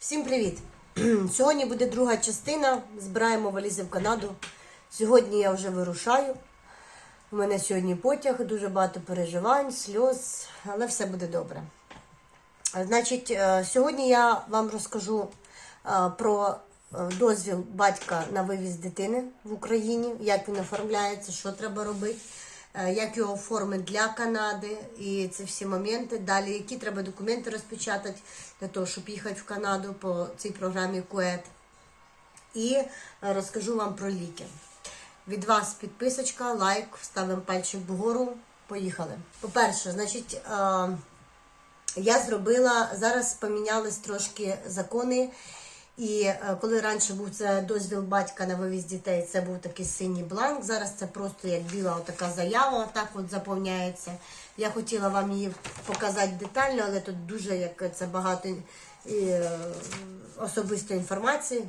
Всім привіт! Сьогодні буде друга частина. Збираємо валізи в Канаду. Сьогодні я вже вирушаю. У мене сьогодні потяг, дуже багато переживань, сльоз, але все буде добре. Значить, е, сьогодні я вам розкажу е, про е, дозвіл батька на вивіз дитини в Україні, як він оформляється, що треба робити, як його оформити для Канади і це всі моменти. Далі, які треба документи розпечатати для того, щоб їхати в Канаду по цій програмі КУЕТ. І е, розкажу вам про ліки. Від вас підписочка, лайк, ставимо пальчик вгору. Поїхали. По-перше, значить, е, я зробила, зараз помінялись трошки закони. І е, коли раніше був це дозвіл батька на вивіз дітей, це був такий синій бланк. Зараз це просто як біла така заява, отак от заповняється. Я хотіла вам її показати детально, але тут дуже як це багато е, особистої інформації.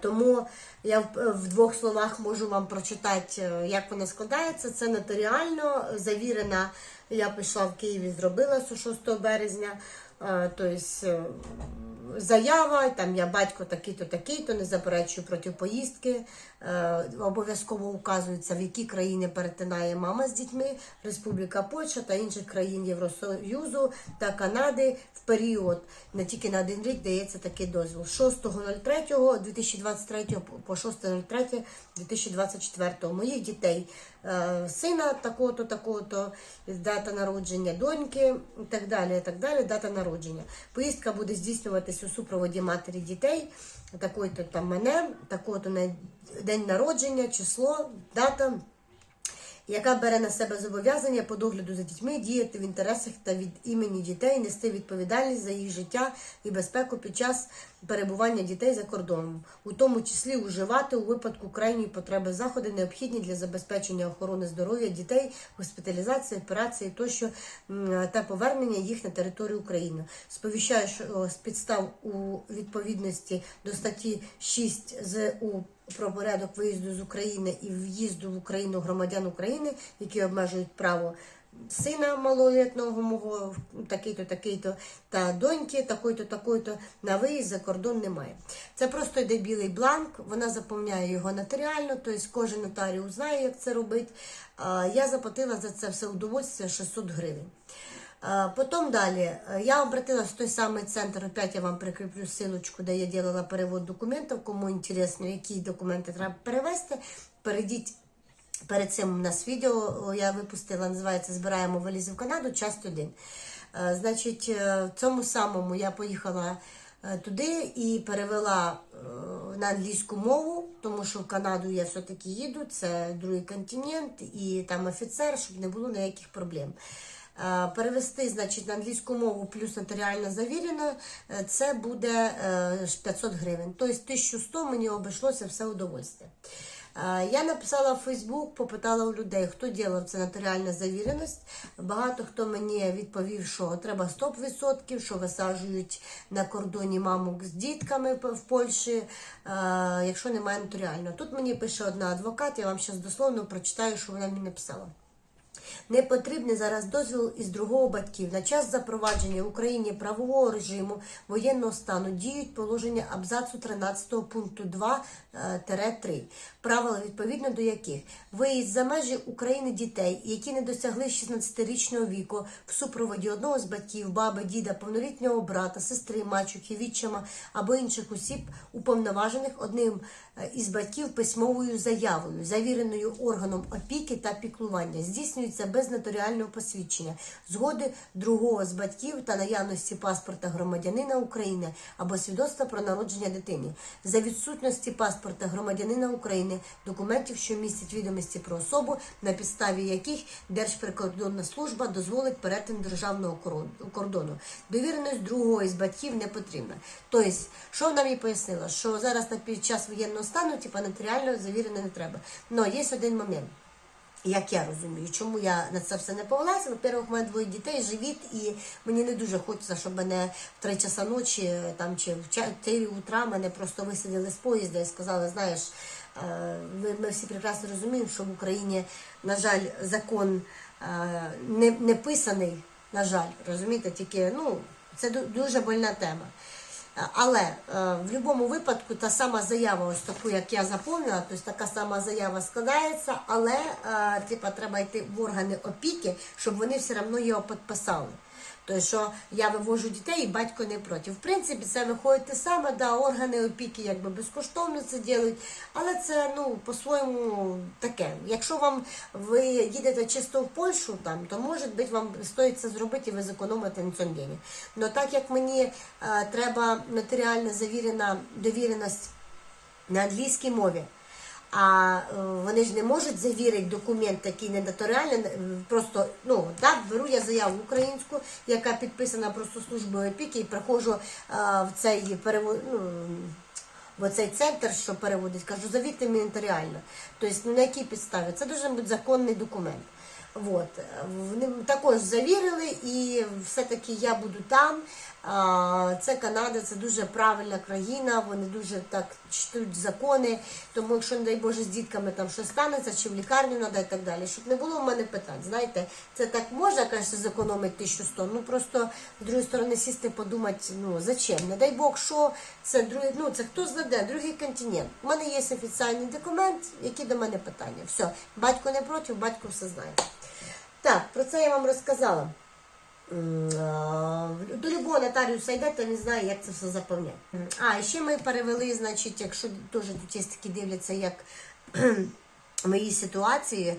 Тому я в, в двох словах можу вам прочитати, е, як вона складається. Це нотаріально завірена. Я пішла в Києві, зробила 6 березня. Е, Тобто е, заява, там я батько такий-то, такий-то, не заперечую проти поїздки. Е, Обов'язково указується, в які країни перетинає мама з дітьми, Республіка Польща та інших країн Євросоюзу та Канади в період не тільки на один рік дається такий дозвіл. 6.03.2023 по 6.03.2024 моїх дітей, сина такого-то, такого-то, дата народження, доньки і так далі, так далі, дата народження. Поїздка буде здійснюватись у супроводі матері дітей, такої-то там мене, такого-то на день народження, число, дата яка бере на себе зобов'язання по догляду за дітьми, діяти в інтересах та від імені дітей, нести відповідальність за їх життя і безпеку під час перебування дітей за кордоном, у тому числі уживати у випадку крайньої потреби заходи, необхідні для забезпечення охорони здоров'я дітей, госпіталізації, операції тощо та повернення їх на територію України. Сповіщаю, що з підстав у відповідності до статті 6 ЗУ про порядок виїзду з України і в'їзду в Україну громадян України, які обмежують право сина малолітного мого, такий-то, такий-то, та доньки, такої-то, такої-то, на виїзд за кордон немає. Це просто йде білий бланк, вона заповняє його нотаріально, тобто кожен нотаріус знає, як це робити. Я заплатила за це все удовольствие 600 гривень. Потім далі я обратилась в той самий центр, опять я вам прикріплю силочку, де я робила перевод документів, кому інтересно, які документи треба перевести. Перейдіть перед цим у нас відео я випустила, називається Збираємо валізи в Канаду, часть 1. Е, Значить, е, в цьому самому я поїхала е, туди і перевела е, на англійську мову, тому що в Канаду я все-таки їду, це другий континент, і там офіцер, щоб не було ніяких проблем. Е, Перевести, значить, на англійську мову плюс нотаріально завірено, е, це буде е, 500 гривень. Тобто 1100 мені обійшлося все удовольствие. Е, Я написала в Фейсбук, попитала у людей, хто робив це нотаріальна завіреність. Багато хто мені відповів, що треба 100%, що висаджують на кордоні мамок з дітками в Польщі, е, якщо немає нотаріального. Тут мені пише одна адвокат, я вам зараз дословно прочитаю, що вона мені написала. Не потрібний зараз дозвіл із другого батьків. На час запровадження в Україні правового режиму воєнного стану діють положення абзацу 13 пункту 2-3, правила відповідно до яких. Виїзд за межі України дітей, які не досягли 16-річного віку в супроводі одного з батьків, баби, діда, повнолітнього брата, сестри, мачухи, відчима або інших осіб, уповноважених одним е, із батьків письмовою заявою, завіреною органом опіки та піклування, здійснюється без нотаріального посвідчення, згоди другого з батьків та наявності паспорта громадянина України або свідоцтва про народження дитини, за відсутності паспорта громадянина України, документів, що містять відомості про особу, на підставі яких Держприкордонна служба дозволить перетин державного кордону. Довіреність другого із батьків не потрібна. Тобто, що вона мені пояснила, що зараз під час воєнного стану, типа нотаріально завірено не треба. Но є один момент. Як я розумію, чому я на це все не повелася? Во-первых, у мене двоє дітей живіт, і мені не дуже хочеться, щоб мене в 3 часа ночі там чи в 4 утра мене просто висадили з поїзда і сказали, знаєш, е, ми, ми всі прекрасно розуміємо, що в Україні, на жаль, закон е, не, не писаний, на жаль, розумієте, тільки ну, це дуже больна тема. Але е, в будь-якому випадку та сама заява, ось таку, як я заповнила, тобто така сама заява складається, але е, типа, треба йти в органи опіки, щоб вони все одно його підписали. Тобто, що я вивожу дітей і батько не проти. В принципі, це виходить те саме, да, органи опіки якби безкоштовно це ділять, але це ну по-своєму таке. Якщо вам ви їдете чисто в Польщу, там, то може бути вам стоїть це зробити і ви зекономите на цьому дні. Но так як мені е, треба нотаріально завірена довіреність на англійській мові. А е, вони ж не можуть завірити документ такий не нотаріальний, е, просто ну так беру я заяву українську, яка підписана просто службою опіки, і приходжу е, в цей перево... ну, в цей центр, що переводить, кажу, завірте мені нотаріально. Тобто ну, на якій підставі? Це дуже бути законний документ. Вот. Вони також завірили, і все-таки я буду там. Це Канада, це дуже правильна країна, вони дуже так чтуть закони. Тому, якщо, не дай Боже, з дітками там щось станеться, чи в лікарню треба і так далі, щоб не було в мене питань. Знаєте, це так можна, каже, зекономити 1100, ну просто з другої сторони сісти, подумати, ну зачем? Не дай Бог, що це другий, ну це хто знаде, другий континент. У мене є офіційний документ, які до мене питання. Все, батько не проти, батько все знає. Так, про це я вам розказала. До любого нотаріуса йдете, не знаю, як це все заповняти. А, і ще ми перевели, значить, якщо теж тут є такі дивляться, як мої ситуації,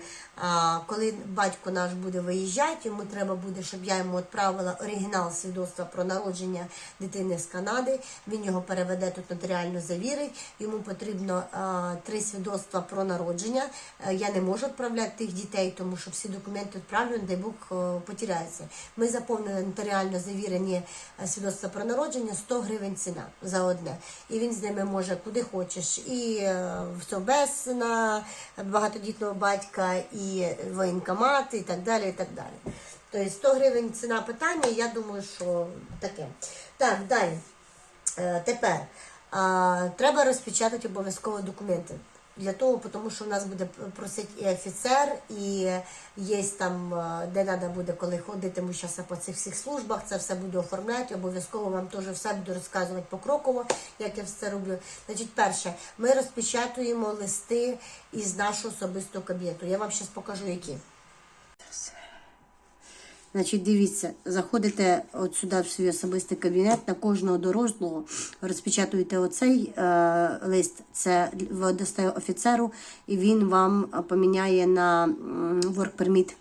коли батько наш буде виїжджати, йому треба буде, щоб я йому відправила оригінал свідоцтва про народження дитини з Канади. Він його переведе тут нотаріально завірить. Йому потрібно три свідоцтва про народження. Е, Я не можу відправляти тих дітей, тому що всі документи відправлені, дай Бог е, потеряються. Ми заповнили нотаріально завірені е, свідоцтва про народження 100 гривень ціна за одне. І він з ними може куди хочеш. І в СОБЕС на багатодітного батька, і воєнкомат, і так далі. і так далі. Тобто 100 гривень ціна питання, я думаю, що таке. Так, далі. Е, Тепер треба розпечатати обов'язково документи. Для того, тому що в нас буде просить і офіцер, і є там, е, де треба буде, коли ходитиму зараз по цих всіх службах, це все буду оформляти. Обов'язково вам теж все буду розказувати покроково, як я все роблю. Значить, перше, ми розпечатуємо листи із нашого особистого кабінету. Я вам зараз покажу, які. Значить, дивіться, заходите от сюди в свій особистий кабінет, на кожного дорослого розпечатуєте оцей е, лист, це ви дасте офіцеру, і він вам поміняє на work permit.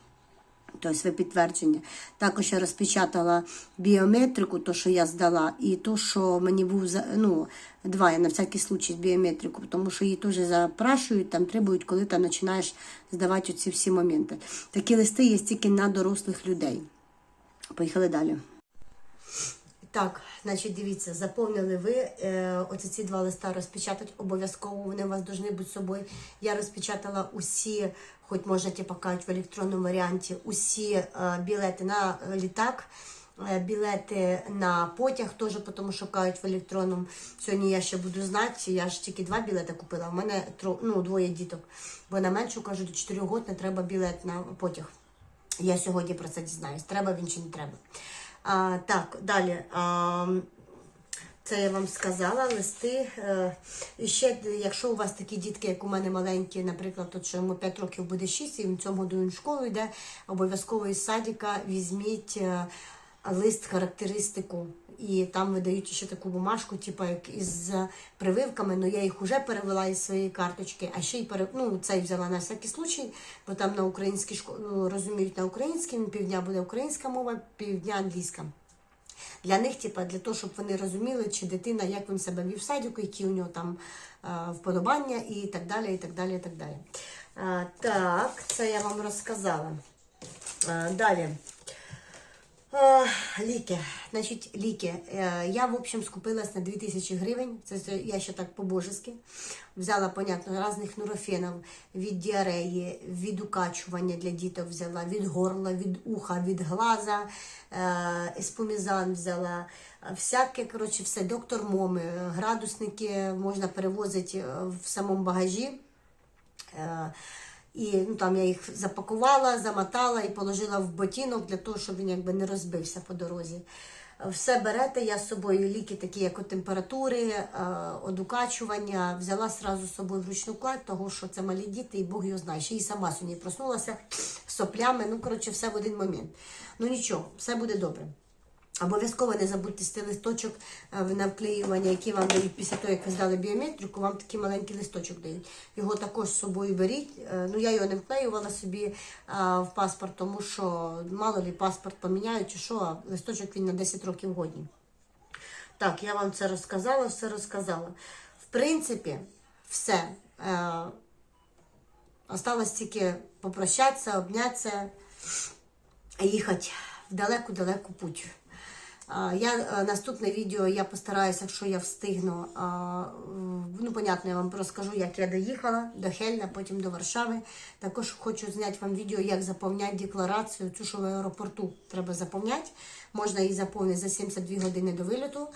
Тобто підтвердження. Також я розпечатала біометрику, то, що я здала, і то, що мені був ну, два, я на всякий случай біометрику, тому що її теж запрашують, там требують, коли ти починаєш здавати ці всі моменти. Такі листи є тільки на дорослих людей. Поїхали далі. Так, значить, дивіться, заповнили ви е, оці ці два листа розпечатати обов'язково. Вони у вас повинні бути з собою. Я розпечатала усі, хоч можна типу, кажуть, в електронному варіанті, усі е, білети на літак. е, Білети на потяг теж, тому що кажуть в електронному. Сьогодні я ще буду знати. Я ж тільки два білети купила. У мене тро, ну, двоє діток. Бо на меншу кажуть, до 4 років не треба білет на потяг. Я сьогодні про це дізнаюсь. Треба він чи не треба. А, так, далі. А, це я вам сказала, листи. Е, І ще, якщо у вас такі дітки, як у мене маленькі, наприклад, от що йому 5 років буде 6, і в цьому году він школу йде, обов'язково із садика візьміть е, лист характеристику. І там видають ще таку бумажку, типу як із прививками, ну я їх вже перевела із своєї карточки, а ще й пере... ну, цей взяла на всякий случай, бо там на українській школі ну, розуміють на українській, півдня буде українська мова, півдня англійська. Для них, типа, для того, щоб вони розуміли, чи дитина, як він себе вів в садіку, які у нього там е, вподобання і так далі, і так далі, і так далі. Е, так, це я вам розказала. Е, далі. Е, Ліки. Значить, ліки. Е, Я, в общем, скупилась на 2000 гривень. Це я ще так по-божески. Взяла, понятно, різних нурофенів від діареї, від укачування для діток взяла, від горла, від уха, від глаза, е, еспомізан взяла. Всяке, коротше, все, доктор Моми, градусники можна перевозити в самому багажі. І ну, там я їх запакувала, замотала і положила в ботинок для того, щоб він якби не розбився по дорозі. Все берете, я з собою ліки, такі як от температури, е, одукачування, взяла сразу з собою в ручну кладь, того що це малі діти, і Бог його знає. Ще і сама сьогодні проснулася соплями. Ну, коротше, все в один момент. Ну нічого, все буде добре. Обов'язково не забудьте з тих листочок е, на вклеювання, які вам дають після того, як ви здали біометрику, вам такий маленький листочок дають. Його також з собою беріть. Е, Ну, я його не вклеювала собі е, в паспорт, тому що мало ли паспорт поміняють чи що, а листочок він на 10 років годні. Так, я вам це розказала, все розказала. В принципі, все. Осталось тільки попрощатися, обнятися і їхати в далеку-далеку путь. Я е, наступне відео я постараюся, якщо я встигну. Ну, понятно, я вам розкажу, як я доїхала до Хельна, потім до Варшави. Також хочу зняти вам відео, як заповняти декларацію. Цю, що в аеропорту треба заповняти. Можна її заповнити за 72 години до виліту,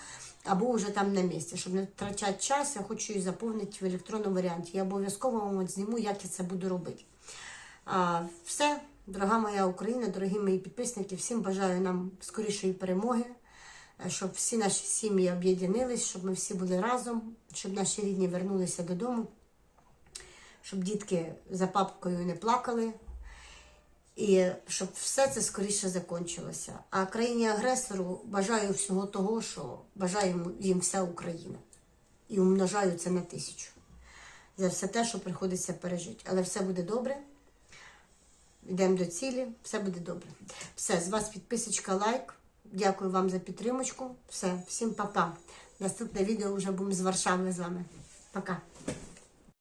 або вже там на місці. Щоб не втрачати час, я хочу її заповнити в електронному варіанті. Я обов'язково вам зніму, як я це буду робити. Все, дорога моя Україна, дорогі мої підписники, всім бажаю нам скорішої перемоги, щоб всі наші сім'ї об'єднились, щоб ми всі були разом, щоб наші рідні вернулися додому, щоб дітки за папкою не плакали. І щоб все це скоріше закінчилося. А країні-агресору бажаю всього того, що йому- їм вся Україна. І умножаю це на тисячу. За все те, що приходиться пережити. Але все буде добре. Йдемо до цілі, все буде добре. Все, з вас підписочка, лайк. Дякую вам за підтримочку. Все, всім па-па. Наступне відео вже будемо з Варшави з вами. Пока.